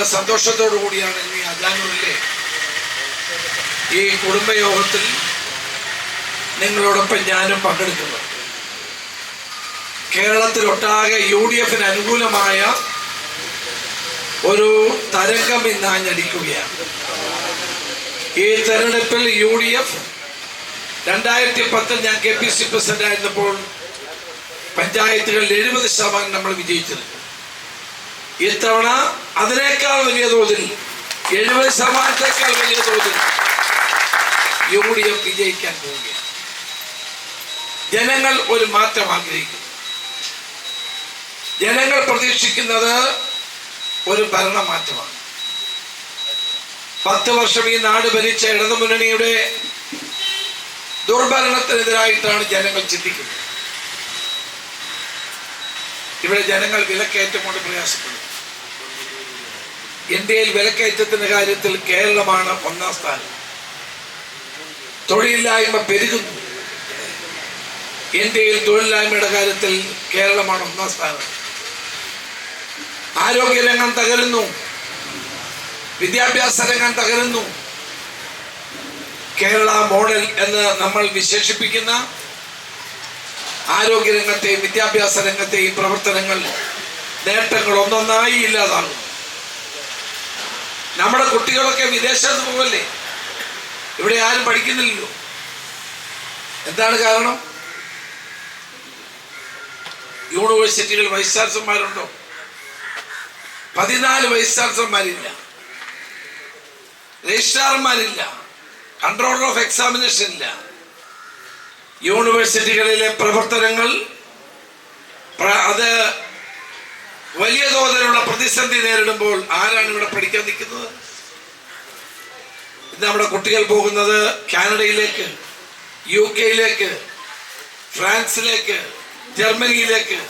വളരെ സന്തോഷത്തോടു കൂടിയാണ് ഇനി അജാനൂരിലെ ഈ കുടുംബയോഗത്തിൽ നിങ്ങളോടൊപ്പം ഞാനും പങ്കെടുക്കുന്നത്. കേരളത്തിലൊട്ടാകെ യു ഡി എഫിന് അനുകൂലമായ ഒരു തരംഗം ഇന്ന് ആഞ്ഞടിക്കുകയാണ് ഈ തെരഞ്ഞെടുപ്പിൽ യു ഡി എഫ് രണ്ടായിരത്തി പത്തിൽ ഞാൻ കെ പി സി പ്രസിഡന്റ് ആയിരുന്നപ്പോൾ പഞ്ചായത്തുകളിൽ എഴുപത് ശതമാനം നമ്മൾ വിജയിച്ചത് ഇത്തവണ അതിനേക്കാൾ വലിയ തോതിൽ എഴുപത് ശതമാനത്തേക്കാൾ വലിയ തോതിൽ യു ഡി എഫ് വിജയിക്കാൻ പോവുകയാണ്. ജനങ്ങൾ ഒരു മാറ്റം ആഗ്രഹിക്കുന്നു. ജനങ്ങൾ പ്രതീക്ഷിക്കുന്നത് ഒരു ഭരണമാറ്റമാണ്. പത്ത് വർഷം ഈ നാട് ഭരിച്ച ഇടതുമുന്നണിയുടെ ദുർഭരണത്തിനെതിരായിട്ടാണ് ജനങ്ങൾ ചിന്തിക്കുന്നത്. ഇവിടെ ജനങ്ങൾ വിലക്കയറ്റം കൊണ്ട് പ്രയാസപ്പെടും ഇന്ത്യയിൽ വിലക്കയറ്റത്തിന്റെ കാര്യത്തിൽ കേരളമാണ് ഒന്നാം സ്ഥാനം. തൊഴിലില്ലായ്മ പെരുകുന്നു. ഇന്ത്യയിൽ തൊഴിലില്ലായ്മയുടെ കാര്യത്തിൽ കേരളമാണ് ഒന്നാം സ്ഥാനം. ആരോഗ്യരംഗം തകരുന്നു. വിദ്യാഭ്യാസ രംഗം തകരുന്നു. കേരള മോഡൽ എന്ന് നമ്മൾ വിശേഷിപ്പിക്കുന്ന ആരോഗ്യരംഗത്തെയും വിദ്യാഭ്യാസ രംഗത്തെയും പ്രവർത്തനങ്ങൾ നേട്ടങ്ങൾ ഒന്നൊന്നായി ഇല്ലാതാകും നമ്മുടെ കുട്ടികളൊക്കെ വിദേശത്ത് പോകല്ലേ ഇവിടെ ആരും പഠിക്കുന്നില്ലല്ലോ. എന്താണ് കാരണം? യൂണിവേഴ്സിറ്റികൾ വൈസ് ചാൻസലർമാരുണ്ടോ? പതിനാല് വൈസ് ചാൻസലർമാരില്ല. രജിസ്ട്രാർമാരില്ല. കൺട്രോളർ ഓഫ് എക്സാമിനേഷൻ ഇല്ല യൂണിവേഴ്സിറ്റികളിലെ പ്രവർത്തനങ്ങൾ പ്ര- അത് വലിയ തോതിലുള്ള പ്രതിസന്ധി നേരിടുമ്പോൾ ആരാണ് ഇവിടെ പഠിക്കാൻ നിൽക്കുന്നത്? ഇന്ന് നമ്മുടെ കുട്ടികൾ പോകുന്നത് കാനഡയിലേക്ക് യു കെയിലേക്ക് ഫ്രാൻസിലേക്ക് ജർമ്മനിയിലേക്ക്.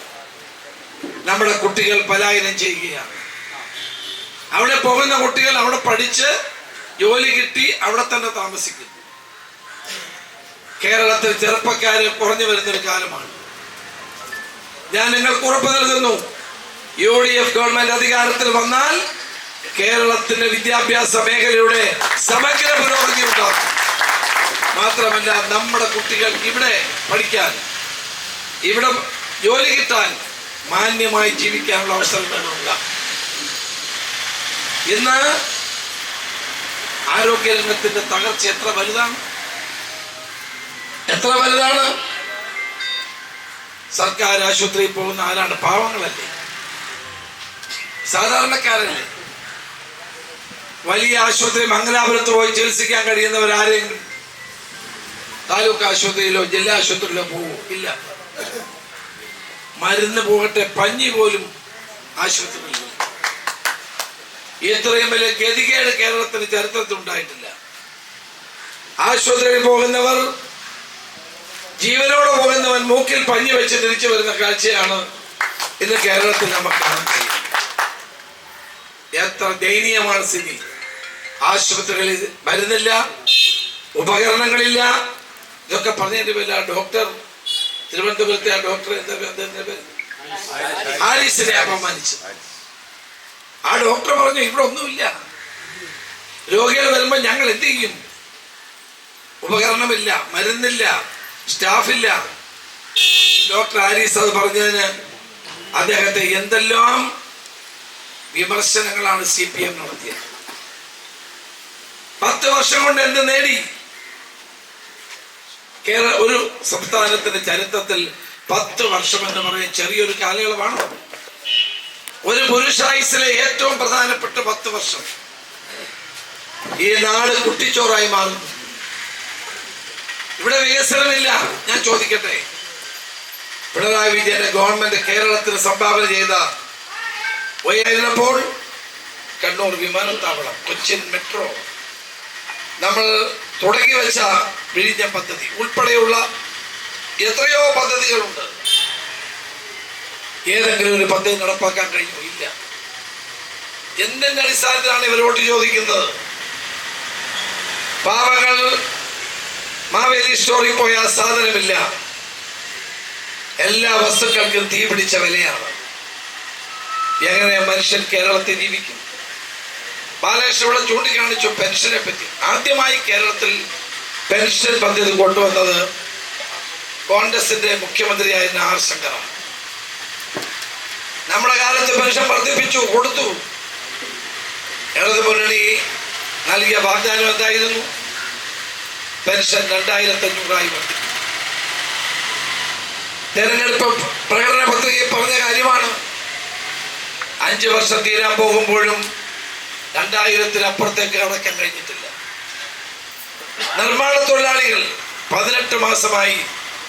നമ്മുടെ കുട്ടികൾ പലായനം ചെയ്യുകയാണ്. അവിടെ പോകുന്ന കുട്ടികൾ അവിടെ പഠിച്ച് ജോലി കിട്ടി അവിടെ തന്നെ താമസിക്കുന്നു. കേരളത്തിൽ ചെറുപ്പക്കാര് കുറഞ്ഞു വരുന്നൊരു കാലമാണ്. ഞാൻ നിങ്ങൾക്ക് ഉറപ്പ് നൽകുന്നു. യു ഡി എഫ് ഗവൺമെന്റ് അധികാരത്തിൽ വന്നാൽ കേരളത്തിന്റെ വിദ്യാഭ്യാസ മേഖലയുടെ സമഗ്ര പുരോഗതി ഉണ്ടാകും. മാത്രമല്ല നമ്മുടെ കുട്ടികൾ ഇവിടെ പഠിക്കാൻ ഇവിടെ ജോലി കിട്ടാൻ മാന്യമായി ജീവിക്കാനുള്ള അവസരം ഉണ്ടാകും ഇന്ന് ആരോഗ്യരംഗത്തിന്റെ തകർച്ച എത്ര വലുതാണ്? എത്ര വലുതാണ്? സർക്കാർ ആശുപത്രിയിൽ പോകുന്ന ആരാണ് പാവങ്ങളല്ലേ? സാധാരണക്കാരല്ലേ വലിയ ആശുപത്രി മംഗലാപുരത്ത് പോയി ചികിത്സിക്കാൻ കഴിയുന്നവരാരെങ്കിലും താലൂക്ക് ആശുപത്രിയിലോ ജില്ലാ ആശുപത്രിയിലോ പോവോ? ഇല്ല. മരുന്ന് പോകട്ടെ പഞ്ഞി പോലും ആശുപത്രിയിൽ ഇത്രയും വലിയ ഗതികേട് കേരളത്തിന് ചരിത്രത്തിൽ ഉണ്ടായിട്ടില്ല. ആശുപത്രിയിൽ പോകുന്നവർ ജീവനോടെ പോകുന്നവൻ മൂക്കിൽ പഞ്ഞി വെച്ച് തിരിച്ചു വരുന്ന കാഴ്ചയാണ് ഇന്ന് കേരളത്തിൽ നമുക്ക് കാണാൻ കഴിയുന്നത്. എത്ര ദയനീയമാണ് സ്ഥിതി. ആശുപത്രികളിൽ മരുന്നില്ല ഉപകരണങ്ങളില്ല. ഇതൊക്കെ പറഞ്ഞതിന്റെ പേരിൽ ആ ഡോക്ടർ തിരുവനന്തപുരത്തെ ആ ഡോക്ടർ എന്താ പേര്? ഹാരിസിനെ അപമാനിച്ചു. ആ ഡോക്ടർ പറഞ്ഞു ഇവിടെ ഒന്നുമില്ല. രോഗികൾ വരുമ്പോൾ ഞങ്ങൾ എന്ത് ചെയ്യും? ഉപകരണമില്ല മരുന്നില്ല സ്റ്റാഫില്ല. ഡോക്ടർ ഹാരിസ് അത് പറഞ്ഞതിന് അദ്ദേഹത്തെ എന്തെല്ലാം വിമർശനങ്ങളാണ് സി പി എം നടത്തിയത്. പത്ത് വർഷം കൊണ്ട് എന്ത് നേടി? കേരള ഒരു സംസ്ഥാനത്തിന്റെ ചരിത്രത്തിൽ പത്ത് വർഷം എന്ന് പറയുന്ന ചെറിയൊരു കാലയളവാണ്. ഒരു പുരുഷായുസിലെ ഏറ്റവും പ്രധാനപ്പെട്ട പത്ത് വർഷം. ഈ നാട് കുട്ടിച്ചോറായി മാറുന്നു ഇവിടെ വികസനമില്ല. ഞാൻ ചോദിക്കട്ടെ? പിണറായി വിജയന്റെ ഗവൺമെന്റ് കേരളത്തിന് സംഭാവന ചെയ്ത വയ്യായിരുന്നപ്പോൾ കണ്ണൂർ വിമാനത്താവളം കൊച്ചിൻ മെട്രോ. നമ്മൾ തുടങ്ങി വെച്ച വിഴിഞ്ഞ പദ്ധതി ഉൾപ്പെടെയുള്ള എത്രയോ പദ്ധതികളുണ്ട്. ഏതെങ്കിലും ഒരു പദ്ധതി നടപ്പാക്കാൻ കഴിയുമോ ഇല്ല. എന്തിന്റെ അടിസ്ഥാനത്തിലാണ് ഇവരോട് ചോദിക്കുന്നത്? പാവങ്ങൾ മാവേലി സ്റ്റോറിൽ പോയാൽ സാധനമില്ല. എല്ലാ വസ്തുക്കൾക്കും തീ പിടിച്ച വിലയാണ്. എങ്ങനെ മനുഷ്യൻ കേരളത്തിൽ ജീവിക്കും? ബാലകൃഷ്ണൻ ഇവിടെ ചൂണ്ടിക്കാണിച്ചു പെൻഷനെ പറ്റി. ആദ്യമായി കേരളത്തിൽ പെൻഷൻ പദ്ധതി കൊണ്ടുവന്നത് കോൺഗ്രസിന്റെ മുഖ്യമന്ത്രിയായിരുന്ന ആർ ശങ്കറാണ്. നമ്മുടെ കാലത്ത് പെൻഷൻ വർദ്ധിപ്പിച്ചു കൊടുത്തു. ഇടത് മുന്നണി നൽകിയ വാഗ്ദാനം എന്തായിരുന്നു? പെൻഷൻ രണ്ടായിരത്തി അഞ്ഞൂറായി വർദ്ധിച്ചു തെരഞ്ഞെടുപ്പ് പ്രകടന പത്രികയിൽ പറഞ്ഞ കാര്യമാണ് അഞ്ചു വർഷം തീരാൻ പോകുമ്പോഴും രണ്ടായിരത്തിനപ്പുറത്തേക്ക് അടക്കാൻ കഴിഞ്ഞിട്ടില്ല. നിർമ്മാണ തൊഴിലാളികൾ പതിനെട്ട് മാസമായി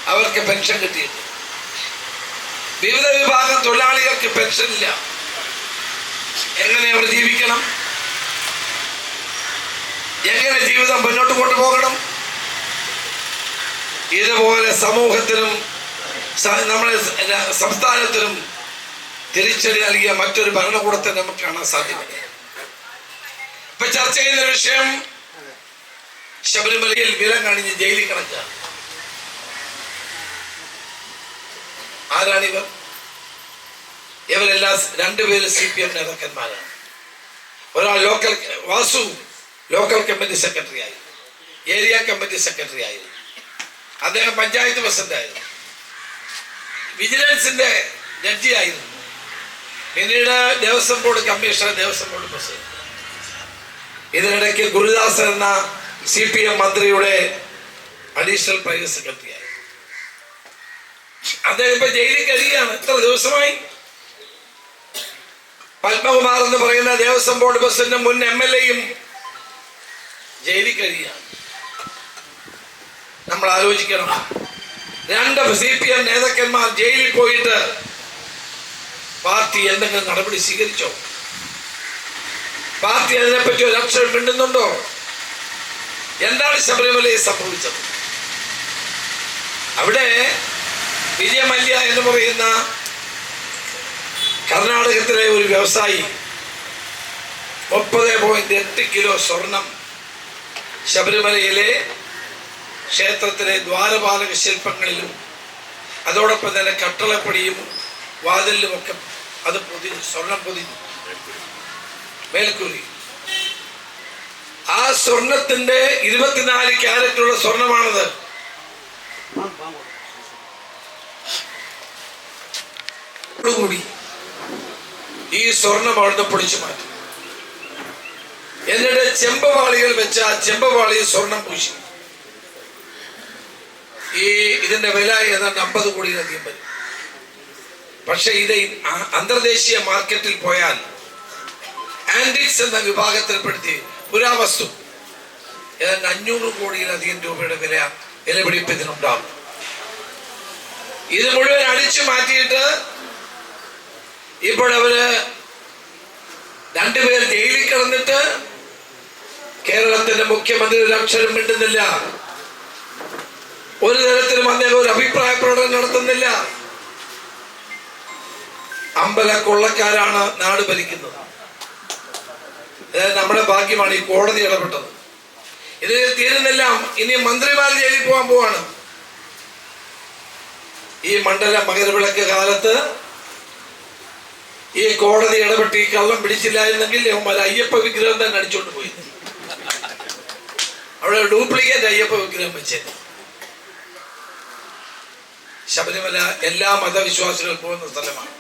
അവർക്ക് പെൻഷൻ കിട്ടിയിട്ടുണ്ട്. വിവിധ വിഭാഗം തൊഴിലാളികൾക്ക് പെൻഷൻ ഇല്ല എങ്ങനെ അവർ ജീവിക്കണം? എങ്ങനെ ജീവിതം മുന്നോട്ട് കൊണ്ടുപോകണം? ഇതുപോലെ സമൂഹത്തിനും നമ്മുടെ സംസ്ഥാനത്തിനും തിരിച്ചടി നൽകിയ മറ്റൊരു ഭരണകൂടത്തെ നമുക്ക് കാണാൻ സാധ്യമല്ല ഇപ്പൊ ചർച്ച ചെയ്യുന്ന വിഷയം ശബരിമലയിൽ വില കാണിഞ്ഞ് ജയിലിൽ കിടക്കുക ആരാണിവർ? ഇവരെല്ലാം രണ്ടുപേര് സി പി എം നേതാക്കന്മാരാണ്. ഒരാൾ local Vasu local committee secretary ആയിരുന്നു. ഏരിയ കമ്മിറ്റി സെക്രട്ടറി ആയിരുന്നു. അദ്ദേഹം പഞ്ചായത്ത് പ്രസിഡന്റ് ആയിരുന്നു. വിജിലൻസിന്റെ ജഡ്ജി ആയിരുന്നു. പിന്നീട് Devaswom board commissioner Devaswom board president. ഇതിനിടയ്ക്ക് ഗുരുദാസൻ എന്ന സി പി എം മന്ത്രിയുടെ അഡീഷണൽ പ്രൈവറ്റ് സെക്രട്ടറിയായി. അദ്ദേഹം ഇപ്പൊ ജയിലിൽ കഴിയുകയാണ്. എത്ര ദിവസമായി? പത്മകുമാർ എന്ന് പറയുന്ന ദേവസ്വം ബോർഡ് പ്രസിഡന്റ് മുൻ എം എൽ എയും ജയിലിൽ കഴിയുകയാണ്. നമ്മൾ ആലോചിക്കണം. രണ്ട് സി പി എം നേതാക്കന്മാർ ജയിലിൽ പോയിട്ട് പാർട്ടി എന്തെങ്കിലും നടപടി സ്വീകരിച്ചോ? പാർട്ടി അതിനെപ്പറ്റി ഒരു അക്ഷരം മിണ്ടുന്നുണ്ടോ? എന്താണ് ശബരിമലയിൽ സംഭവിച്ചത്? അവിടെ വിജയമല്യ എന്ന് പറയുന്ന കർണാടകത്തിലെ ഒരു വ്യവസായി മുപ്പത് പോയിന്റ് എട്ട് കിലോ സ്വർണം ശബരിമലയിലെ ക്ഷേത്രത്തിലെ ദ്വാരപാലക ശില്പങ്ങളിലും അതോടൊപ്പം തന്നെ കട്ടളപ്പടിയും വാതിലിലുമൊക്കെ അത് പൊതി സ്വർണം പൊതിഞ്ഞു മേൽക്കൂലി ആ സ്വർണത്തിന്റെ ഇരുപത്തിനാല് ക്യാരറ്റുള്ള സ്വർണമാണത്. കൂടി ഈ സ്വർണം അവിടുന്ന് പൊളിച്ചു മാറ്റി. എന്നിട്ട് ചെമ്പവാളികൾ വെച്ച ആ ചെമ്പവാളിയിൽ സ്വർണം പൂശി. ഈ ഇതിന്റെ വില ഏതാണ്ട് അമ്പത് കോടിയിലധികം വരും. പക്ഷെ ഇത് അന്തർദേശീയ മാർക്കറ്റിൽ പോയാൽ ആന്റിക്സ് എന്ന വിഭാഗത്തിൽപ്പെടുത്തി പുരാവസ്തു ഏതാണ്ട് അഞ്ഞൂറ് കോടിയിലധികം രൂപയുടെ വില വിലപിടിപ്പ് ഇതിനുണ്ടാവും ഇത് മുഴുവൻ അടിച്ചു മാറ്റിയിട്ട് ഇപ്പോൾ അവർ രണ്ടുപേർ ജയിലിൽ കിടന്നിട്ട് കേരളത്തിന്റെ മുഖ്യമന്ത്രി ഒരു അക്ഷരം മിണ്ടുന്നില്ല. ഒരു തരത്തിലും അദ്ദേഹം ഒരു അഭിപ്രായ പ്രകടനം നടത്തുന്നില്ല. അമ്പല കൊള്ളക്കാരാണ് നാട് ഭരിക്കുന്നത്. നമ്മുടെ ഭാഗ്യമാണ് ഈ കോടതി ഇടപെട്ടത്. ഇത് തീരുന്നെല്ലാം ഇനി മന്ത്രിമാർ ജയിലിൽ പോകാൻ പോവാണ്. ഈ മണ്ഡല മകരവിളക്ക് കാലത്ത് ഈ കോടതി ഇടപെട്ട് ഈ കള്ളം പിടിച്ചില്ലായിരുന്നെങ്കിൽ അയ്യപ്പ വിഗ്രഹം തന്നെ അടിച്ചോണ്ട് പോയി. അവിടെ ഡ്യൂപ്ലിക്കേറ്റ് അയ്യപ്പ വിഗ്രഹം വെച്ച്. ശബരിമല എല്ലാ മതവിശ്വാസികൾ പോകുന്ന സ്ഥലമാണ്.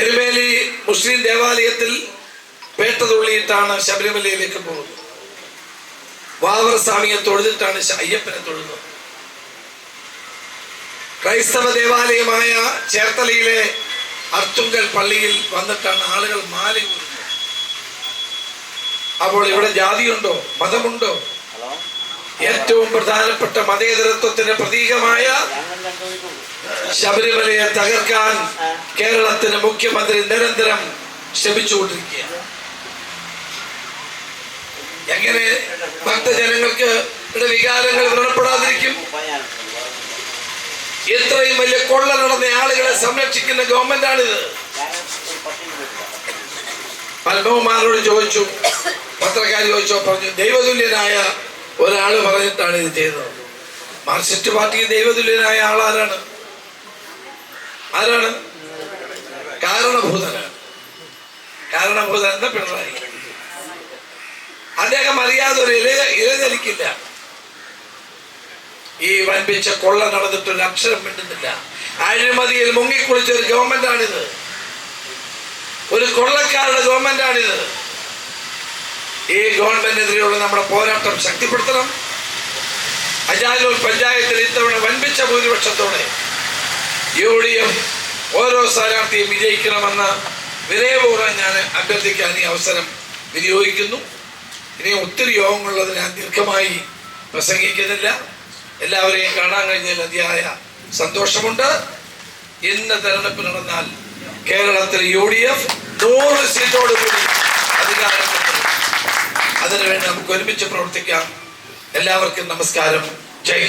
എരുമേലി മുസ്ലിം ദേവാലയത്തിൽ പേട്ട തുള്ളിയിട്ടാണ് ശബരിമലയിലേക്ക് പോകുന്നത്. വാവർ സ്വാമിയെ തൊഴുതിട്ടാണ് അയ്യപ്പനെ തൊഴുന്നത്. ക്രൈസ്തവ ദേവാലയമായ ചേർത്തലയിലെ അർത്തുങ്കൽ പള്ളിയിൽ വന്നിട്ടാണ് ആളുകൾ മാല അപ്പോൾ ഇവിടെ ജാതിയുണ്ടോ? മതമുണ്ടോ? ഏറ്റവും പ്രധാനപ്പെട്ട മതേതരത്വത്തിന്റെ പ്രതീകമായ ശബരിമലയെ തകർക്കാൻ കേരളത്തിന് മുഖ്യമന്ത്രി നിരന്തരം ശ്രമിച്ചുകൊണ്ടിരിക്കുകയാണ്. എങ്ങനെ ഭക്തജനങ്ങൾക്ക് വികാരങ്ങൾ വ്രണപ്പെടാതിരിക്കും? ഇത്രയും വലിയ കൊള്ള നടന്ന ആളുകളെ സംരക്ഷിക്കുന്ന ഗവൺമെന്റാണിത്. പത്മകുമാറിനോട് ചോദിച്ചു പത്രക്കാർ ചോദിച്ചോ പറഞ്ഞു ദൈവതുല്യനായ ഒരാൾ പറഞ്ഞിട്ടാണ് ഇത് ചെയ്തത്. മാർക്സിസ്റ്റ് പാർട്ടിക്ക് ദൈവതുല്യനായ ആളാരാണ്? ആരാണ്? കാരണഭൂതനാണ്. കാരണഭൂതൻ എന്താ പിണറായി. അദ്ദേഹം അറിയാതെ ഒരു ഇല ഇലചലിക്കില്ല ഈ വൻപിച്ച കൊള്ള നടന്നിട്ട് ഒരു അക്ഷരം മിണ്ടുന്നില്ല. അഴിമതിയിൽ മുങ്ങിക്കുളിച്ച ഒരു ഗവൺമെന്റാണിത്. ഒരു കൊള്ളക്കാരുടെ ഗവൺമെന്റാണിത്. ഈ ഗവൺമെന്റിനെതിരെയുള്ള നമ്മുടെ പോരാട്ടം ശക്തിപ്പെടുത്തണം. അജാലൂർ പഞ്ചായത്തിൽ ഇത്തവണ വൻപിച്ച ഭൂരിപക്ഷത്തോടെ യു ഡി എഫ് ഓരോ സ്ഥാനാർത്ഥിയും വിജയിക്കണമെന്ന് വിനയപൂർവം ഞാൻ അഭ്യർത്ഥിക്കാൻ ഈ അവസരം വിനിയോഗിക്കുന്നു. ഇനി ഒത്തിരി യോഗങ്ങളുള്ളത് ഞാൻ ദീർഘമായി പ്രസംഗിക്കുന്നില്ല. എല്ലാവരെയും കാണാൻ കഴിഞ്ഞതിൽ അതിയായ സന്തോഷമുണ്ട്. ഇന്ന് തെരഞ്ഞെടുപ്പ് നടന്നാൽ കേരളത്തിൽ യു ഡി എഫ് നൂറ് സീറ്റോടുകൂടി അധികാരത്തിൽ അതിനുവേണ്ടി നമുക്ക് ഒരുമിച്ച് പ്രവർത്തിക്കാം. എല്ലാവർക്കും നമസ്കാരം. ജയ്